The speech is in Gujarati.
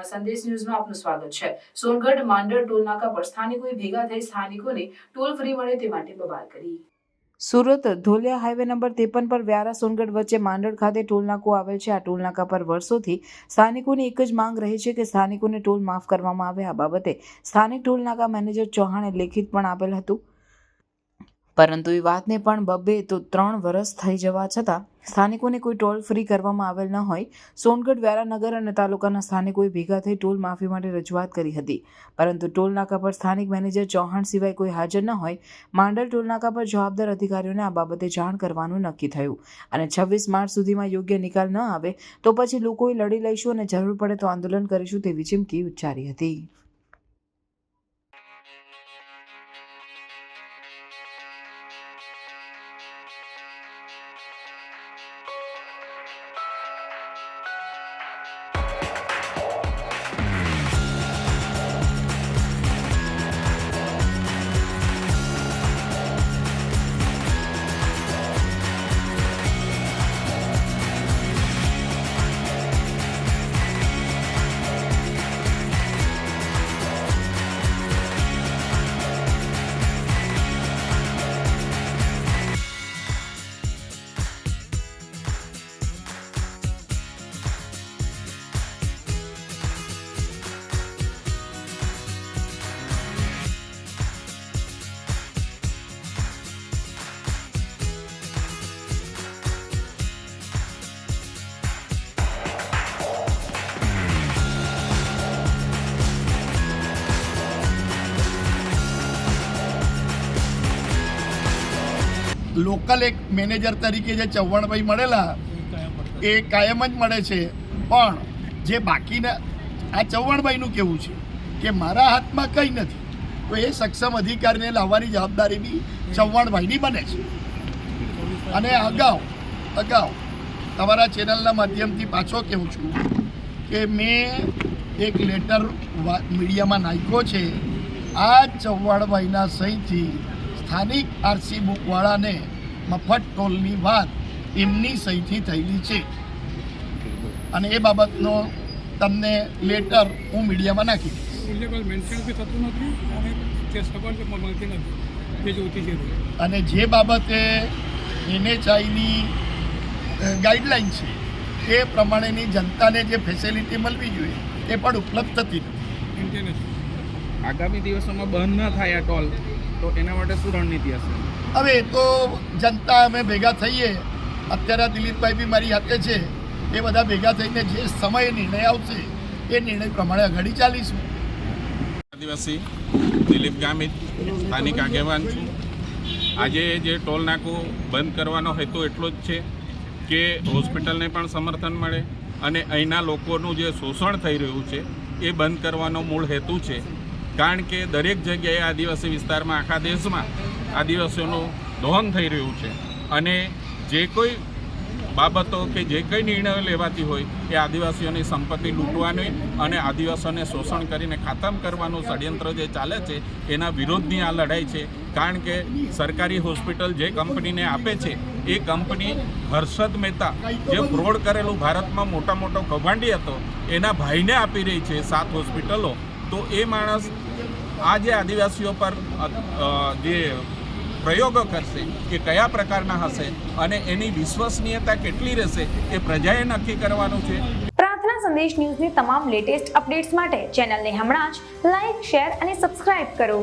આપના સંદેશ ન્યૂઝમાં આપનું સ્વાગત છે. સોનગઢ માંડળ ટોલ નાકા પર સ્થાનિકોએ ભેગા થઈ સ્થાનિકોને ટોલ ફ્રી મળે તે માટે બબાલ કરી. સુરત ધોલિયા હાઈવે નંબર ત્રેપન પર વ્યારા સોનગઢ વચ્ચે માંડળ ખાતે ટોલનાકો આવેલ છે. આ ટોલનાકા પર વર્ષોથી સ્થાનિકોની એક જ માંગ રહી છે કે સ્થાનિકોને ટોલ માફ કરવામાં આવે. આ બાબતે સ્થાનિક ટોલનાકા મેનેજર ચૌહાણે લેખિત પણ આપેલ હતું. પરંતુ એ વાતને પણ બબ્બે તો ત્રણ વર્ષ થઈ જવા છતાં સ્થાનિકોને કોઈ ટોલ ફ્રી કરવામાં આવેલ ન હોય. સોનગઢ, વ્યારાનગર અને તાલુકાના સ્થાનિકોએ ભેગા થઈ ટોલ માફી માટે રજૂઆત કરી હતી. પરંતુ ટોલ નાકા પર સ્થાનિક મેનેજર ચૌહાણ સિવાય કોઈ હાજર ન હોય, માંડલ ટોલ નાકા પર જવાબદાર અધિકારીઓને આ બાબતે જાણ કરવાનું નક્કી થયું. અને છવ્વીસ માર્ચ સુધીમાં યોગ્ય નિકાલ ન આવે તો પછી લોકોએ લડી લઈશું અને જરૂર પડે તો આંદોલન કરીશું તેવી ચીમકી ઉચ્ચારી હતી. લોકલ એક મેનેજર તરીકે જે ચવ્હાણભાઈ મળેલા, એ કાયમ જ મળે છે. પણ જે બાકીના, આ ચવ્હાણભાઈનું કેવું છે કે મારા હાથમાં કંઈ નથી, તો એ સક્ષમ અધિકારીને લાવવાની જવાબદારી બી ચવ્હાણભાઈની બને છે. અને અગાઉ અગાઉ તમારા ચેનલના માધ્યમથી પાછો કહું છું કે મેં એક લેટર મીડિયામાં નાખ્યો છે. આ ચવ્હાણભાઈના સહીથી સ્થાનિક આરસી બુકવાળાને મફત ટોલની વાત એમની સહીથી થયેલી છે. અને એ બાબતનો તમને લેટર હું મીડિયામાં નાખી દઈશ. અને તે સબંધ પણ મળતી નથી. જે જોતી છે અને જે બાબતે એનએચઆઈની ગાઈડલાઈન છે તે પ્રમાણેની જનતાને જે ફેસિલિટી મળવી જોઈએ એ પણ ઉપલબ્ધ થતી નથી. આગામી દિવસોમાં બંધ ન થાય આ ટોલ. તો એના માટે શું રણનીતિ હશે? હવે એ તો જનતા અમે ભેગા થઈએ. અત્યારે દિલીપભાઈ બી મારી હાથે છે. એ બધા ભેગા થઈને જે સમય નિર્ણય આવશે એ નિર્ણય પ્રમાણે આગળ ચાલીશું. આદિવાસી દિલીપ ગામિત સ્થાનિક આગેવાન છું. આજે જે ટોલ નાકું બંધ કરવાનો હેતુ એટલો જ છે કે હોસ્પિટલને પણ સમર્થન મળે અને અહીંના લોકોનું જે શોષણ થઈ રહ્યું છે એ બંધ કરવાનો મૂળ હેતુ છે. કારણ કે દરેક જગ્યાએ આદિવાસી વિસ્તારમાં, આખા દેશમાં આદિવાસીઓનું દોહન થઈ રહ્યું છે. અને જે કોઈ બાબતો કે જે કંઈ નિર્ણયો લેવાતી હોય, એ આદિવાસીઓની સંપત્તિ લૂંટવાની અને આદિવાસીઓને શોષણ કરીને ખાતમ કરવાનું ષડયંત્ર જે ચાલે છે, એના વિરોધની આ લડાઈ છે. કારણ કે સરકારી હોસ્પિટલ જે કંપનીને આપે છે, એ કંપની હર્ષદ મહેતા જે ફ્રોડ કરેલું ભારતમાં મોટા મોટો કૌભાંડી હતો, એના ભાઈને આપી રહી છે સાત હોસ્પિટલો. તો એ માણસ આ જે આદિવાસીઓ પર જે પ્રયોગો કરશે કે કયા પ્રકારના હશે અને એની વિશ્વસનીયતા કેટલી રહેશે, એ પ્રજાએ નક્કી કરવાનું છે. પ્રાર્થના સંદેશ ન્યૂઝની તમામ લેટેસ્ટ અપડેટ્સ માટે ચેનલને હમણાં જ લાઇક શેર અને સબસ્ક્રાઇબ કરો.